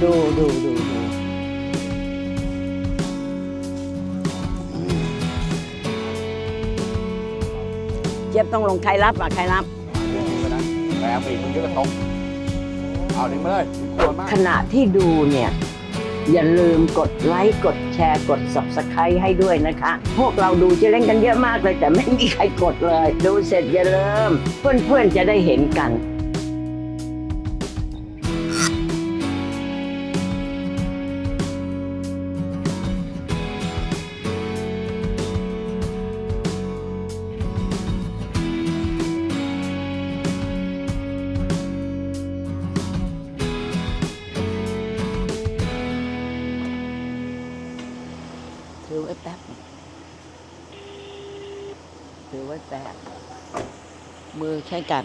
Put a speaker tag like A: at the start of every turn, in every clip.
A: ดูดูดูดูเจี๊ยบต้องลงใครรับอะใครรับ
B: แรงไปอีกมึงเยอะก็ตกเอาดึงมาเลยดึงตัวมาก
A: ขณะที่ดูเนี่ย อย่าลืมกดไลค์กดแชร์กด subscribe ให้ด้วยนะคะ พวกเราดูเจะเล่นกันเยอะมากเลย แต่ไม่มีใครกดเลย ดูเสร็จอย่าลืมเพื่อนๆจะได้เห็นกัน ใช้กัน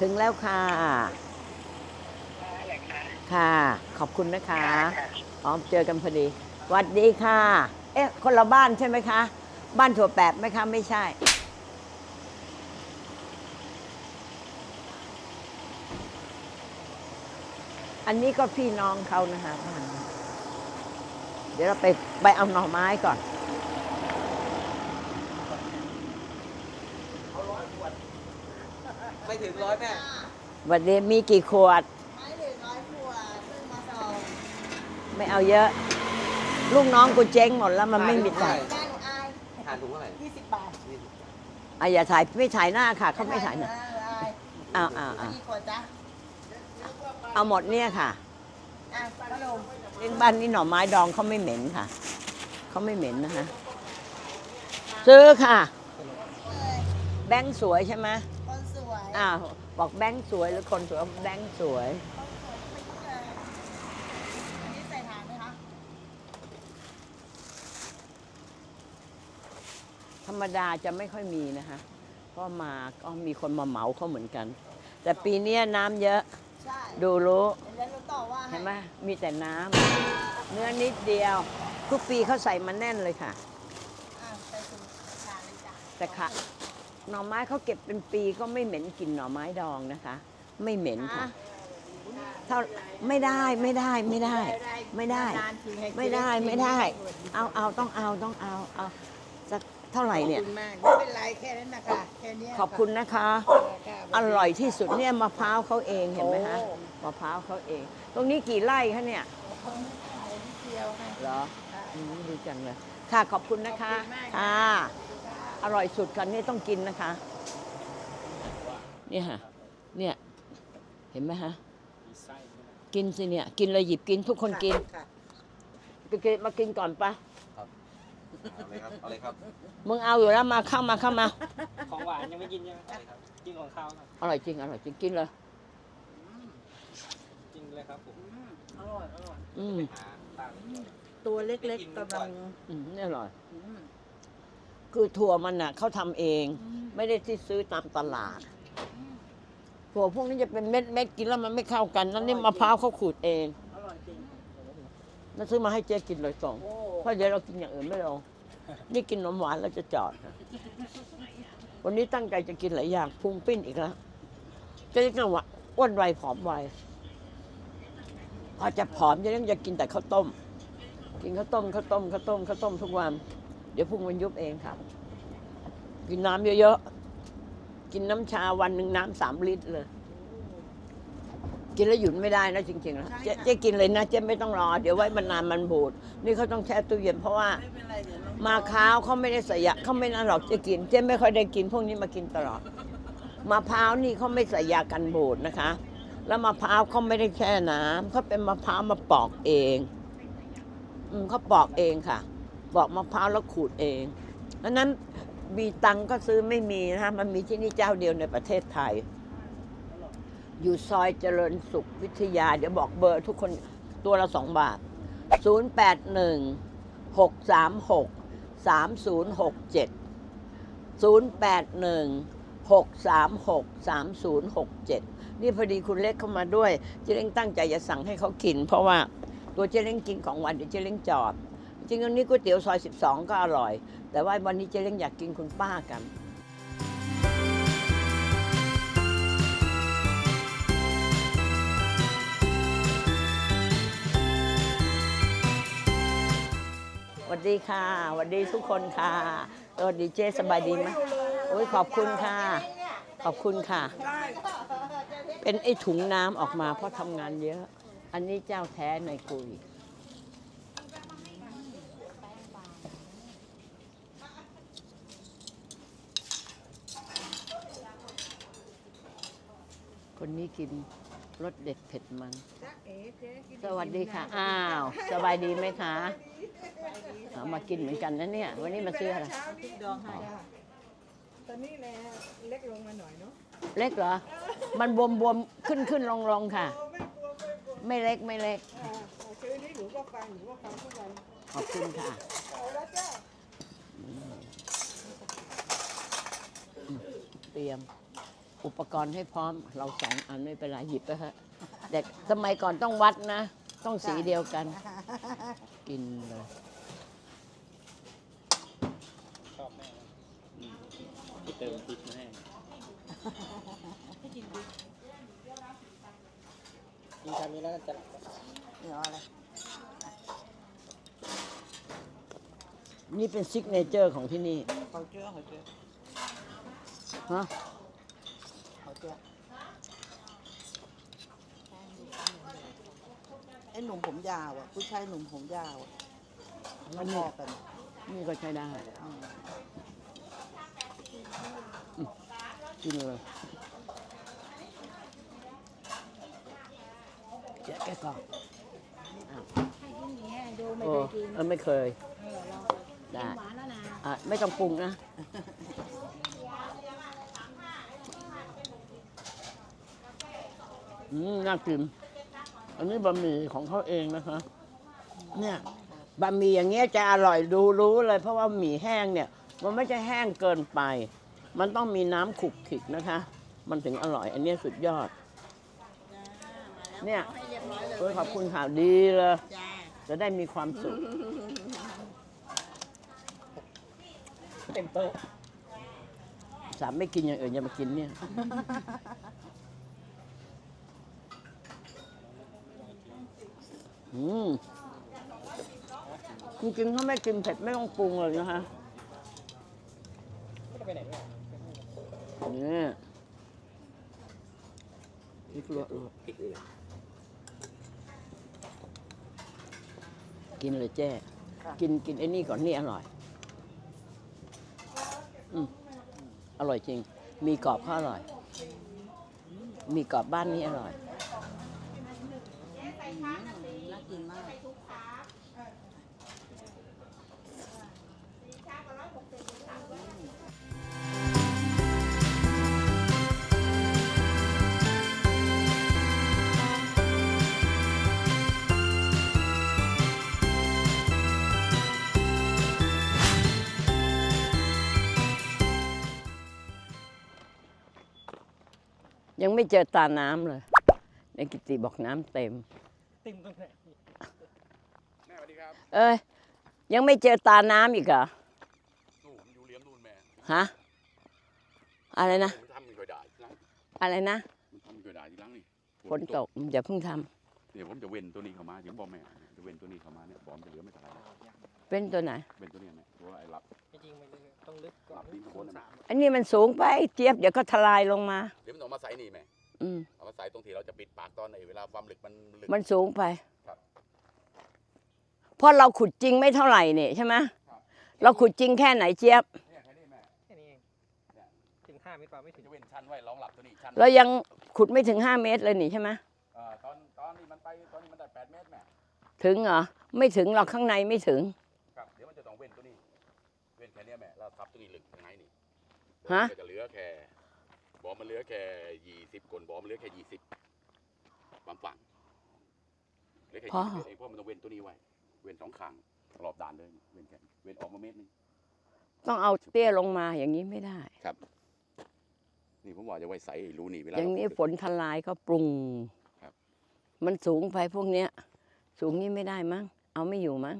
A: ถึงแล้วค่ะ ค่ะ ขอบคุณนะคะอ๋อเจอกันพอดีสวัสดีค่ะ เอ๊ะ คนละบ้านใช่ไหมคะ บ้านถั่วแปบไหมคะ ไม่ใช่ อันนี้ก็พี่น้องเขานะคะบ้านนี้เดี๋ยวเราไปไปเอาหน่อไม้ก่อน
C: ไม่ถึงร้อยแม่
A: วันนี้มีกี่ขวด
D: ไม่ถึงร้อยขวดซึ่งมาสอง
A: ไม่เอาเยอะ ลูกน้องกูเจ๊งหมดแล้วมันไม่มีตังค์
D: แม่หนูอาย
C: ทานถุงเท่าไหร่
D: ยี่สิบบาท
A: อะอย่าถ่ายไม่ถ่ายหน้าค่ะเขาไม่ถ่ายหน้า
D: เอออาย
A: เอาเอาเอา
D: กี่ขวดจ๊ะ
A: เอาหมดเนี่ยค่ะ
D: อะพ่อหนุ่ม
A: เลี้ยงบ้านนี่หน่อไม้ดองเขาไม่เหม็นค่ะเขาไม่เหม็นนะคะซื้อค่ะ แบงค์สวยใช่ไหม
D: คนสวย
A: อ้าวบอกแบงค์สวยหรือคนสวยแบงค์สวย
D: อันนี้ใส่ถ่านไหมคะ
A: ธรรมดาจะไม่ค่อยมีนะคะก็มาก็มีคนมาเหมาเขาเหมือนกัน แต่ปีเนี้ยน้ำเยอะ
D: ใช่
A: ดูรู้
D: เดี๋ยวเราต่อว่า
A: เห็นไหมมีแต่น้ำเนื้อนิดเดียว ทุกปีเขาใส่มาแน่นเลยค่ะ
D: อะใส่ถุงถ่านเลยจ้ะ
A: แต่ค่ะ หน่อไม้เขาเก็บเป็นปีก็ไม่เหม็นกลิ่นหน่อไม้ดองนะคะ ไม่เหม็นค่ะเท่าไม่ได้ไม่ได้ไม่ได้ ไม่ได้
D: นานทีให้
A: ไม่ได้ไม่ได้ เอาเอาต้องเอาต้องเอาเอาสักเท่าไหร่
D: ขอบ
A: เนี่ย
D: คุณมากไม่เป็นไรแค่นั้นนะคะแค่เนี้ย
A: ขอบคุณนะคะ
D: ค่ะ
A: อร่อยที่สุดเนี่ยมะพร้าวเขาเองเห็นไหมคะ
D: โอ้
A: มะพร้าวเขาเอง ตรงนี้กี่ไร่คะเนี่ย
D: เดียวค่ะ
A: เหรออืมดีจังเลยค่ะขอบคุณนะคะ
D: ขอบคุณมาก
A: ค่ะ อร่อยสุดกันนี่ต้องกินนะคะ เนี่ยค่ะเนี่ยเห็นไหมฮะกินสิเนี่ยกินเลยหยิบกินทุกคนกิน
D: ค่ะ
A: ไปกินมากินก่อนปะ
C: เอาเลยครับเอาเลยครับ
A: มึงเอาอยู่แล้วมาเข้ามาเข้ามา
E: ของหวานยังไม่กินใช่ไหมกินของข้าวครับ
A: อร่อยจริงอร่อยจริงกินเลย
E: กินเลยครับผม
D: อร่อยอร่อย
A: อืม
C: หาตั้ง
D: ตัวเล็กๆกำลัง
A: อืมนี่อร่อย
D: อืม
A: คือถั่วมันน่ะเขาทำเอง ไม่ได้ที่ซื้อตามตลาด ถั่วพวกนี้จะเป็นเม็ดเม็ดกินแล้วมันไม่เข้ากัน นั่นนี่มะพร้าวเขาขูดเอง
D: อร่อยจริง
A: นั่นซื้อมาให้เจ๊กินเลยสอง
D: โอ้
A: เพราะเดี๋ยวเรากินอย่างอื่นไม่ลง นี่กินนมหวานแล้วจะจอดวันนี้ตั้งใจจะกินหลายอย่างพุงปิ้นอีกแล้วเจ๊ก็ว่าอ้วนไวผอมไวพอจะผอมจะต้องจะกินแต่ข้าวต้ม กินข้าวต้มข้าวต้มข้าวต้มข้าวต้มทุกวัน เดี๋ยวพุงมันยุบเองค่ะ กินน้ำเยอะๆ กินน้ำชาวันหนึ่งน้ำสามลิตรเลย กินแล้วหยุดไม่ได้นะจริงๆแล้วเจ๊เจ๊กินเลยนะเจ๊ไม่ต้องรอ เดี๋ยวไว้มันนานมันบูด นี่เขาต้องแช่ตู้เย็นเพราะว่า
D: ไม่เป็นไรเดี๋ยวเรา
A: มาค้าวเขาไม่ได้ใส่ยาเขาไม่น่าหรอกจะกิน เจ๊ไม่ค่อยได้กินพวกนี้มากินตลอดมะพร้าวนี่เขาไม่ใส่ยากันบูดนะคะ แล้วมะพร้าวเขาไม่ได้แช่น้ำเขาเป็นมะพร้าวมาปอกเอง อืมเขาปอกเองค่ะ ปอกมะพร้าวแล้วขูดเองดังนั้นมีตังก็ซื้อไม่มีนะคะมันมีที่นี่เจ้าเดียวในประเทศไทย อยู่ซอยเจริญสุขวิทยา เดี๋ยวบอกเบอร์ทุกคนตัวละสองบาท 0 8 1 6 3 6 3 0 6 7 0 8 1 6 3 6 3 0 6 7 นี่พอดีคุณเล็กเข้ามาด้วย เจเล้งตั้งใจจะสั่งให้เขากิน เพราะว่าตัวเจเล้งกินของวันเดี๋ยวเจเล้งจอด จริงๆนนี้ก๋วยเตี๋ยวซอย 12 ก็อร่อย แต่ว่าวันนี้เจ๊เล้งอยากกินคุณป้ากัน สวัสดีค่ะสวัสดีทุกคนค่ะสวัสดีเจ๊สบายดีไหมโอ้ยขอบคุณค่ะ ขอบคุณค่ะ เป็นไอ้ถุงน้ำออกมาเพราะทำงานเยอะ อันนี้เจ้าแท้ในกุย คนนี้กินรสเด็ดเผ็ดมัน สวัสดีค่ะ อ้าว สบายดีไหมคะเอามากินเหมือนกันนะเนี่ย วันนี้มาซื้ออะไร
D: ดองให้
F: ตอนนี้แหละเล็กลงมาหน่อยเนาะ
A: เล็กเหรอ มันบวมบวมๆขึ้นขึ้นลงลงค่ะ
F: โอ้ไม่กลัวไม่กลัว
A: ไม่เล็กไม่เล็ก
F: อ่าซื้อนี้หนูก็ฟังหนูก็ฟังทุกวัน
A: ขอบคุณค่ะ
F: เอาแล้วจ้า
A: เตรียม อุปกรณ์ให้พร้อม เราสองอันไม่เป็นไรหยิบไปเถอะเด็กสมัยก่อนต้องวัดนะ ต้องสีเดียวกัน กินเลย
E: ชอบแม่นะที่เติมพริกมาให้กินชามนี้แล้วจะหลับ
D: เดี๋ยวอะไร
A: นี่เป็นซิกเนเจอร์ของที่นี่
D: เขาเจือเขาเจือ
A: ฮะ
D: เขาเจือไอ้หนุ่มผมยาวอะ ผู้ชายหนุ่มผมยาวอะ
A: อั
D: มันน
A: นี้
D: พอกัน
A: นี่ก็ใช้ได้
D: อืม
A: กินเลยเจ๊แกก่อนอ้าวโอ้เออไม่เคยได้อะไม่ต้องปรุงนะ อืมน่ากิน อันนี้บะหมี่ของเขาเองนะคะ เนี่ยบะหมี่อย่างเงี้ยจะอร่อยดูรู้เลย เพราะว่าหมี่แห้งเนี่ย มันไม่ใช่แห้งเกินไป มันต้องมีน้ำขลุกขลิกนะคะ มันถึงอร่อย อันเนี้ยสุดยอด เนี่ย
D: ให้เรียบร้อยเลย
A: โอ้ยขอบคุณค่ะดีเลย
D: จ้า
A: จะได้มีความสุข
E: เต็มโต๊ะ
A: สามไม่กินอย่างอื่นอย่ามากินเนี่ย อืมจริงๆถ้าไม่กินเผ็ดไม่ต้องปรุงเลยนะคะ
E: ไม่ได้ไปไหนด้วย
A: นี่พริกลวกกินเลยเจ้กินกินไอ้นี่ก่อนนี่อร่อย อืมอร่อยจริง มีกรอบเขาอร่อย มีกรอบบ้านนี้อร่อย ยังไม่เจอตาน้ำเลยในกิติบอกน้ำเต็ม
E: เต็มตรงไหน
B: แม่สวัสดีครับ
A: เอ้ยยังไม่เจอตาน้ำอีกเหรอ
B: นู่นมันอยู่เลี้ยมนู่นแม่
A: ฮะอะไรนะ
B: มันทำมันก็ได้ทีหลัง
A: อะไรนะ
B: มันทำมันก็ได้ทีหลังนี่
A: ฝนตกอย่าเพิ่งทำ
B: เดี๋ยวผมจะเว้นตัวนี้เข้ามาถึงบอกแม่จะเว้นตัวนี้เข้ามาเนี่ยบอมจะเหลือไม่เท่าไหร่แล้ว
A: เป็นตัวไหน
B: เว้นตัวเนี้แม่ตัวไอ้หลับ
E: จริงๆมันต้องลึกก่อน
B: หลับดินข้างบน
E: สาม
A: อันนี้มันสูงไปเจี๊ยบเดี๋ยวก็ทลายลงมา
B: เดี๋ยวมันออกมาใส่นี่แม่
A: อืม
B: เอามาใส่ตรงที่เราจะปิดปากตอนในเวลาความลึกมันลึก
A: มันสูงไป
B: ครับ
A: เพราะเราขุดจริงไม่เท่าไหร่เนี่ยใช่ไหม
B: ครับ
A: เราขุดจริงแค่ไหนเจี๊ยบ
B: เนี่ยแค่นี้แม่
E: แค่นี้เองถึงห้าเมตรเปล่าไม่ถึง
B: จะเว้นชั้นไว้รองหลับตัวนี้ชั้น
A: เรายังขุดไม่ถึง 5 เมตรเลยนี่ใช่ไหม
B: เอ่อตอนตอนนี้มันไปตอนนี้มันได้แปดเมตรแม่
A: ถึงเหรอไม่ถึงเราข้างในไม่ถึง
B: ค่เนี้ยแม่เราทับตัวนี้ลึกข้างในนี่
A: ฮะ
B: มันก็จะเหลือแค่บอมมันเหลือแค่ยี่สิบกลบอมมันเหลือแค่ยี่สิบความฝั่งเหลือแค่
A: พอ
B: ยี่สิบเองเพราะมันต้องเว้นตัวนี้ไว้ เว้นสองข้างรอบด่านเลยเว้นแค่เว้นออกมาเมตรหนึง
A: ต้องเอาเตี้ยลงมาอย่างนี้ไม่ได้
B: นี่ผมว่าจะไว้ใส่ไอ้รูนี่เวลา
A: อย่างนี้
B: เรา
A: ฝนทลายก็ปรุง
B: ครับ
A: มันสูงไปพวกเนี้ย สูงนี้ไม่ได้มั้ง เอาไม่อยู่มั้ง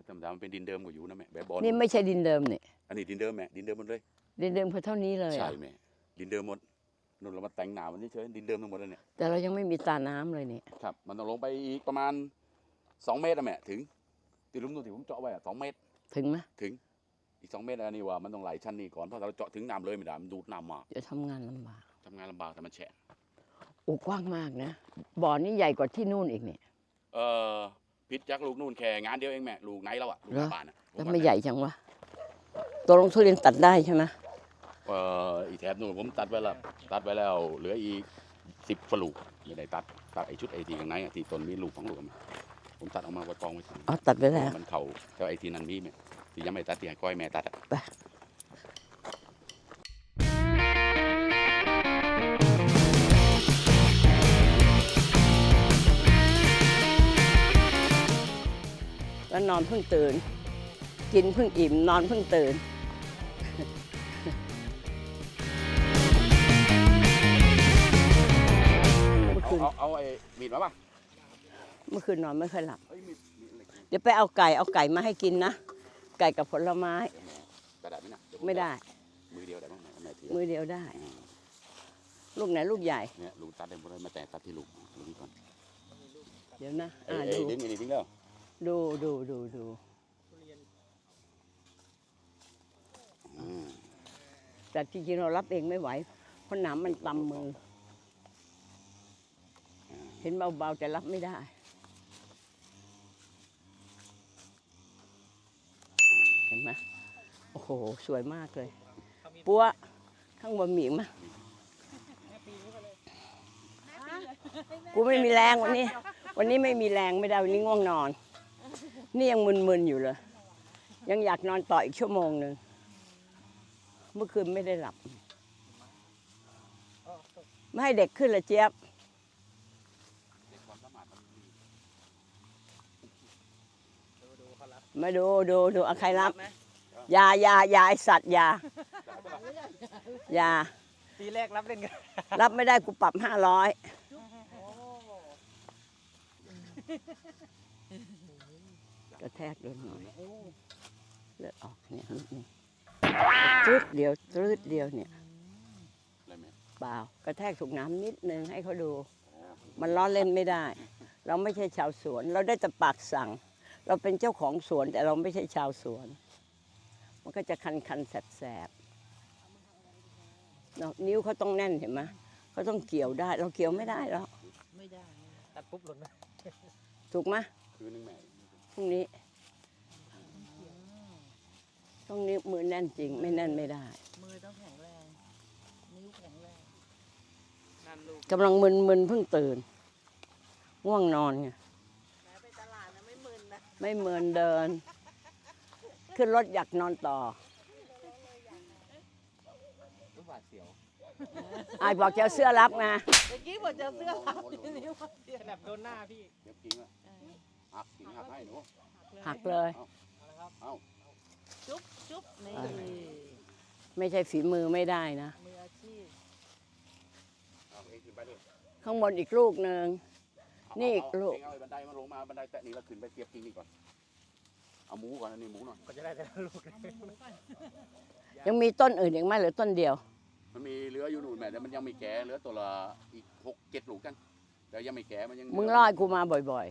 B: แต่ธรรมดามันเป็นดินเดิมก็อยู่นะแม่แบบบอล
A: นี่ไม่ใช่ดินเดิมเนี่ย
B: อันนี้ดินเดิมแม่ดินเดิมหมดเลย
A: ดินเดิมคือเท่านี้เลย
B: ใช่
A: อะ
B: แม่ดินเดิมหมดนู่นเรามาแต่งหนามันเฉยๆดินเดิมทั้งหมดเลยเนี่ย
A: แต่เรายังไม่มีตาน้ำเลยเนี่ย
B: ครับมันต้องลงไปอีกประมาณสองเมตรอะแม่ถึงตีลุมตัวที่ผมเจาะไว้อะสองเมตร
A: ถึงไหม
B: ถึงอีกสองเมตรอันนี้ว่ามันต้องไหลชั้นนี้ก่อนเพราะเราเจาะถึงน้ำเลยไม่ได้มันดูดน้ำมา
A: จะทำงานลำบาก
B: ทำงานลำบากแต่มันแฉะ
A: โอ้กว้างมากนะบ่อนี่ใหญ่กว่าที่นู่นอีกเนี่ย
B: เออ พิษจากลูกนู่นแค่งานเดียวเองแม่ลูกไหนแล้วอะลูกห
A: เหรอ
B: น้าบ้านอะ
A: แล้วไม่ใหญ่จังวะตัวลงทุเรียนตัดได้ใช่ไหม
B: เอออีแถบนู่นผมตัดไว้แล้วตัดไว้แล้ว เหลืออีกสิบฝลูกไม่ได้ตัดตัดไอชุดไอทีข้างในอะที่ต้นมีลูกของลูกอะผมตัดออกมาไว้กองไว้ที
A: อ๋อตัดไปแล้ว
B: มันเข่าแต่ไอทีนั้นมีไหมที่ยังไม่ตัดที่ให้ก้อยแม่ตัดอะ
A: แล้วนอนเพิ่งตื่น กินเพิ่งอิ่ม นอนเพิ่งตื่นเมื่อ
B: เอา
A: คืน
B: เอาเอาไอ้มีดมาป่ะ
A: เมื่อคืนนอนไม่ค่อยหลับ
B: เอ้ยมีดมีดอะไร
A: เดี๋ยวไปเอาไก่เอาไก่มาให้กินนะ ไก่กับผลไม้
B: กระดาษไหมนะเยวผ
A: ไม่ได้
B: มือเดียวได้บ้างไหมแม่ถือ
A: มือเดียวได้ลูกไหนลูกใหญ่
B: เนี่ยลูกตัดได้หมดเลยมาแต่ตัดที่ลูกลูกนี้ก่อน
A: เดี๋ยวนะ
B: เอ้
A: อ่าย
B: เอ้ย
A: ดู
B: ดึงอันนี้ทิ้งแล้ว
A: ดูดูดูดูแต่จริงๆเรารับเองไม่ไหว เพราะหนามมันตำมือ เห็นเบาๆแต่รับไม่ได้เห็นไหมโอ้โห สวยมากเลย ปัวข้างบนมีอีกไหมกูไม่มีแรงวันนี้ วันนี้ไม่มีแรงไม่ได้วันนี้ง่วงนอน นี่ยังมึนๆอยู่เลย ยังอยากนอนต่ออีกชั่วโมงหนึ่ง เมื่อคืนไม่ได้หลับ ไม่ให้เด็กขึ้นละเจี๊ยบ
B: เด็กความสามารถมันมี
A: มาดูดูดูเอาใครรับอยาอยาอยาไอสัตว์อยาอยา
E: ปีแรกรับเล่นกัน
A: รับไม่ได้กูปรับห้าร้อย กระแทกโดนหน่อยเลือดออกเนี่ยนิดนึงจืดเดียวจืดเดียวเนี่ย
B: อะไรไหม
A: เปล่ากระแทกถูกน้ำนิดนึงให้เขาดู มันล้อเล่นไม่ได้ เราไม่ใช่ชาวสวน เราได้แต่ปากสั่ง เราเป็นเจ้าของสวนแต่เราไม่ใช่ชาวสวน มันก็จะคันคันๆแสบแสบๆเนาะนิ้วเขาต้องแน่นเห็นไหมเขาต้องเกี่ยวได้ เราเกี่ยวไม่ได้แล้ว
D: ไม่ได้
E: ตัดปุ๊บหล่นนะ
A: ถูกไหม
B: คืนนึงแม่
A: พรุ่งนี้ต้องนิ้วมือแน่นจริง ไม่แน่นไม่ได้
D: มือต้องแข็งแรง นิ้วแข็งแรง
E: นั่นลูก
A: กำลังมึนมึนๆเพิ่งตื่นง่วงนอนไง
D: ไปตลาดนะไม่มึนนะ
A: ไม่เหมือนเดิน ขึ้นรถอยากนอนต่อ
E: ลูกบาดเสียว
A: อายบอกจะเอาเสื้อรับไง
D: เมื่อกี้บอกจะเอาเสื้อรับนิ้วมาเสีย
E: ขนาดโดนหน้าพี่
B: เดี๋ยวกิ่งอะ หักกิ่งหักให้หนู
A: หักเลย
E: เอาละครับ
B: เอา
D: จุ๊บจุ๊บนี่
A: อ่าไม่ใช่ฝีมือไม่ได้นะ
D: มืออาชีพ
B: เอาเองขึ้นไปเลย
A: ข้างบนอีกลูกหนึ่ง
B: เอา
A: นี่
B: เอา
A: ลูก
B: เองเอาไอ้บันไดมันลงมาบันไดแตะนี่แล้วขึ้นไปเสียบกิ่งนี่ก่อน เอาหมูก่อนอันนี้หมูหน่อย
E: ก็จะได้แต่ละลูก
A: ยังมีต้นอื่นอีกไหมหรือต้นเดียว
B: มันมีเหลืออยู่นู่นแม่แต่มันยังไม่แก่เหลือตัวละอีกหกเจ็ดลูกกันแต่ยังไม่แก่มันยัง
A: มึงล่อให้กูมาบ่อย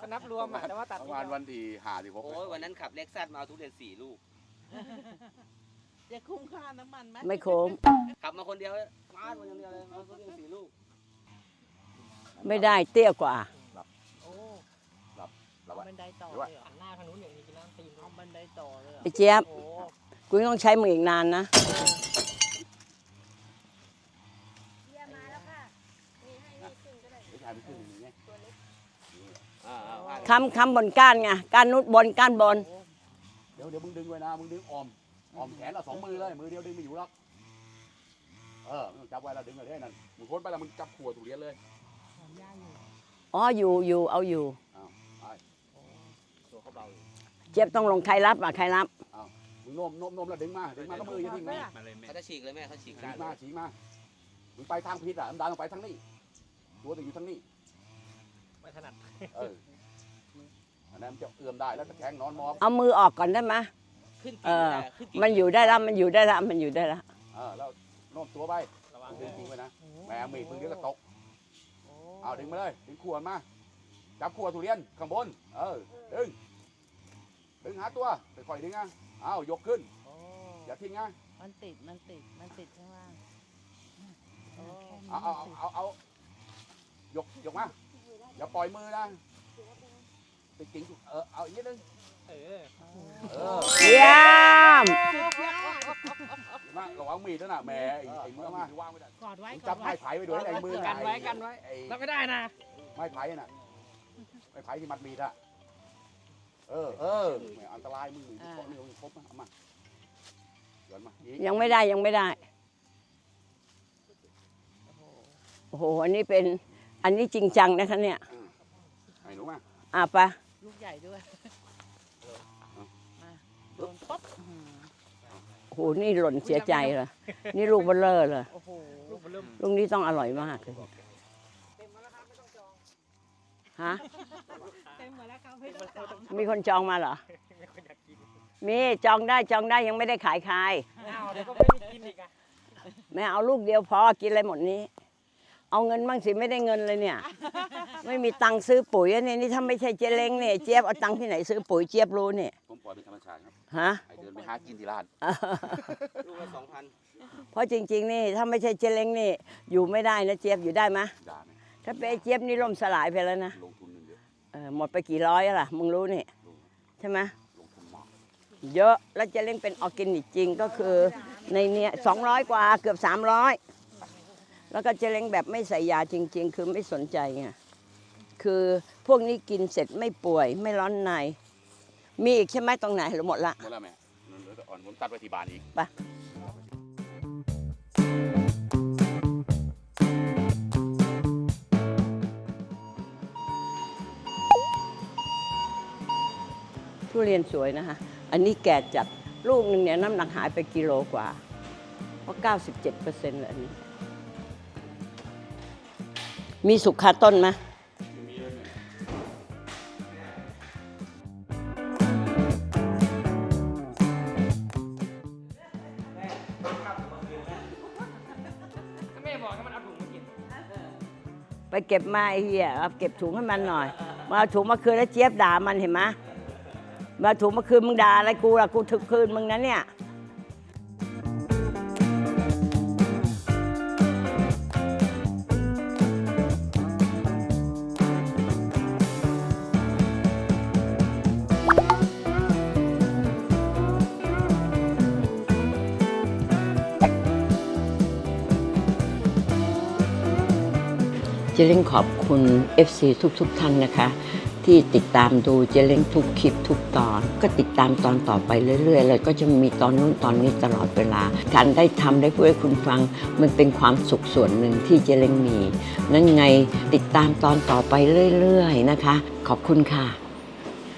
E: ก็นับรวมอะแต่ว่าตัด
B: ประมาณวันที่ห้าที่หก
G: โอ้ยวันนั้นขับเล็กซัสมาเอาทุเรียนสี่ลูก
D: จะคุ้มค่าน้ำมันไหม
A: ๆไม่โค้ง
G: ขับมาคนเดียวฟาดมาอย่างเดียวเลยเอาทุเรียนสี่ลูก
A: ไม่ได้เตี้ยกว่า
D: โอ้
B: เรา
D: เอา
B: ว่า
D: บันไดต่อ
B: หรือว่า
D: เลยเหรอ
E: หันหน้าทางนู้นอย่างนี้กินน้ำตีน
D: เอาบันไดต่อเลยเหรอ
A: ไอ้เจี๊ยบ
D: โอ้
A: กูยังต้องใช้มึงอีกนานนะ
B: เดี๋ยวชายมันขึ้นอย่างนี้
G: อ่าอ่า
A: คำคำบนก้านไงก้านนุดบนก้านบน
B: เดี๋ยวเดี๋ยวมึงดึงไว้นะมึงดึงออมออมแขนเราสองมือเลยมือเดียวดึงไม่อยู่หรอกเออมึงจับไว้แล้วดึงไว้ได้นั่นมึงพ้นไปแล้วมึงจับขวดทุเรียนเลย
D: หอมย่าอยู่
A: อ๋ออยู่อยู่เอาอยู่
B: ไป
G: ตัวเขาเบาอยู่
A: เจี๊ยบต้องลงใครรับอะใครรับ
B: มึงโน้มโน้มโน้มแล้วดึงมาดึงมาแล้วมืออย่าทิ้งนะ
E: มาเลยแม่
G: เขาจะฉีกเลยแม่เขาฉีก
B: ฉี
G: กากร
B: มาฉีกมามึงไปทางพิษอะมึงดันลงไปทางนี้ ตัวถึงอยู่ทางนี้
E: ไม่ถนัด
B: เอออันนั้นมันจะเอื้อมได้แล้วตะแคงนอนมอบ
A: เอามือออกก่อนได้ไหม
G: ขึ้น
A: เอ
G: กิ่ง
A: อ
G: ไม่ได้ขึ้นกิ่ง
A: มันอยู่ได้แล้วมันอยู่ได้แล้วมันอยู่ได้แล้ว
B: เออแล้วโน้มตัวไป
E: ระวัง
B: ดึงจริงไว้นะ
D: โอ้
B: แหมมีดมึงเดี๋ยวก็ตก
D: โอ้
B: เอาดึงมาเลยดึงขวดมาจับขั้วทุเรียนข้างบน เออดึงดึงหาตัวค่อยๆดึงอะอ้าวยกขึ้น
D: โอ้
A: Dạ,
B: อย่าทิ้งอะ
D: มันติด มันติด มันติดข้างล่างโอ้
B: เอาเอาเอาเอาเอา ยกยกมาอย่าปล่อยมือนะติดกิ่งเออเอาอีกนิดนึง
E: เออ
B: เออ
A: เยี่ยม
B: มาระวังมีดด้วยนะแหม่ไอ้ไอ้มือมาวางไม่ได้
F: กอดไว้
B: มึง
F: กอ
B: จั
F: ด
B: บ
F: ไว้
B: ไม้ไผ่ไปด้วยไอ้มือ
E: กันไว้กันไว้
B: ไอ้
E: รับไม่ได้นะ
B: ไม้ไผ่น่ะไม้ไผ่ที่มัดมีดอะเออเออแหม่อันตรายมึงมึงเกาะเนื้อมึงครบนะเอามาย้อนมาอีก
A: ยังไม่ได้ยังไม่ได้ โอ้โห อันนี้เป็น อันนี้จริงจังนะคะเนี่ย
B: ไอ้หนูมา
A: อะไปะ
D: ลูกใหญ่ด้วยมาโดนป๊บอื้อหือ
A: โอ้โหนี่หล่นเสียใจเลยนี่ลูกเบลเลอร์เลย
D: โอ้โห
E: ลูกมันเริ่ม
A: ลูกนี้ต้องอร่อยมากเลยฮะ
F: เต็มหมดแล้วครับไม่ต้องจอง
A: มีคนจองมาเหรอ
E: ไม่ค่อยอยากกิน
A: มีจองได้จองได้ยังไม่ได้ขายใคร
E: อ้าวเดี๋ยวก็ไม่ได้กินอีกอะ
A: ไม่เอาลูกเดียวพอกินอะไรหมดนี้ เอาเงินบ้างสิไม่ได้เงินเลยเนี่ย ไม่มีตังค์ซื้อปุ๋ยอันนี้นี่ถ้าไม่ใช่เจ๊เล้งเนี่ยเจี๊ยบเอาตังค์ที่ไหนซื้อปุ๋ยเจี๊ยบรู้เนี่ย
B: ผมปล่อยเป็นธรรมชาติครับ
A: ฮะ
B: ไอ้เดินไปหากินที่ร้าน
C: ลูกละสองพัน
A: เพราะจริง ๆ นี่ถ้าไม่ใช่เจ๊เล้งนี่อยู่ไม่ได้นะเจี๊ยบอยู่ได้ไหมย
B: ด่าไหม
A: ถ้าเป็นไอ้เจี๊ยบนี่ล่มสลายไปแล้วนะ
B: ลงทุนหนึ่งเยอะ
A: เออหมดไปกี่ร้อยอะล่ะมึงรู้นี่
B: ลง
A: ใช่ไหมย
B: ลงทุนมาก
A: เยอะแล้วเจ๊เล้งเป็นออร์แกนิกจริงก็คือในเนี้ยสองร้อยกว่าเกือบสามร้อย แล้วก็เจ๊เล้งแบบไม่ใส่ยาจริง ๆ คือไม่สนใจไงคือพวกนี้กินเสร็จไม่ป่วยไม่ร้อนใน มีอีกใช่ไหมตรงไหนหรือหมดละ
B: หมดแล้วแม่นั่นเหลือแต่อ่อนผมตัดไว้ที่บ้านอีก
A: ไปทุเรียนสวยนะคะ อันนี้แก่จัด ลูกหนึ่งเนี่ยน้ำหนักหายไปกิโลกว่า เพราะ 97เปอร์เซ็นต์เลยอันนี้ มีสุกคาต้นไหม
B: มีเลยแม่
E: ถ้าแม่บอกให้มันเอาถุงมากิน
A: ไปเก็บมาไอ้เหี้ยเอาเก็บถุงให้มันหน่อย มาเอาถุงมาคืนแล้วเจี๊ยบด่ามันเห็นไหมมาเอาถุงมาคืนมึงด่าอะไรกูล่ะกูถึกคืนมึงนะเนี่ย เจเล้งขอบคุณ FC ทุกๆทท่านนะคะ ที่ติดตามดูเจเล้งทุกคลิปทุกตอน ก็ติดตามตอนต่อไปเรื่อยๆเลยก็จะมีตอนนู้นตอนนี้ตลอดเวลา การได้ทำได้พูดให้คุณฟัง มันเป็นความสุขส่วนหนึ่งที่เจเล้งมี นั่นไงติดตามตอนต่อไปเรื่อยๆนะคะ ขอบคุณค่ะ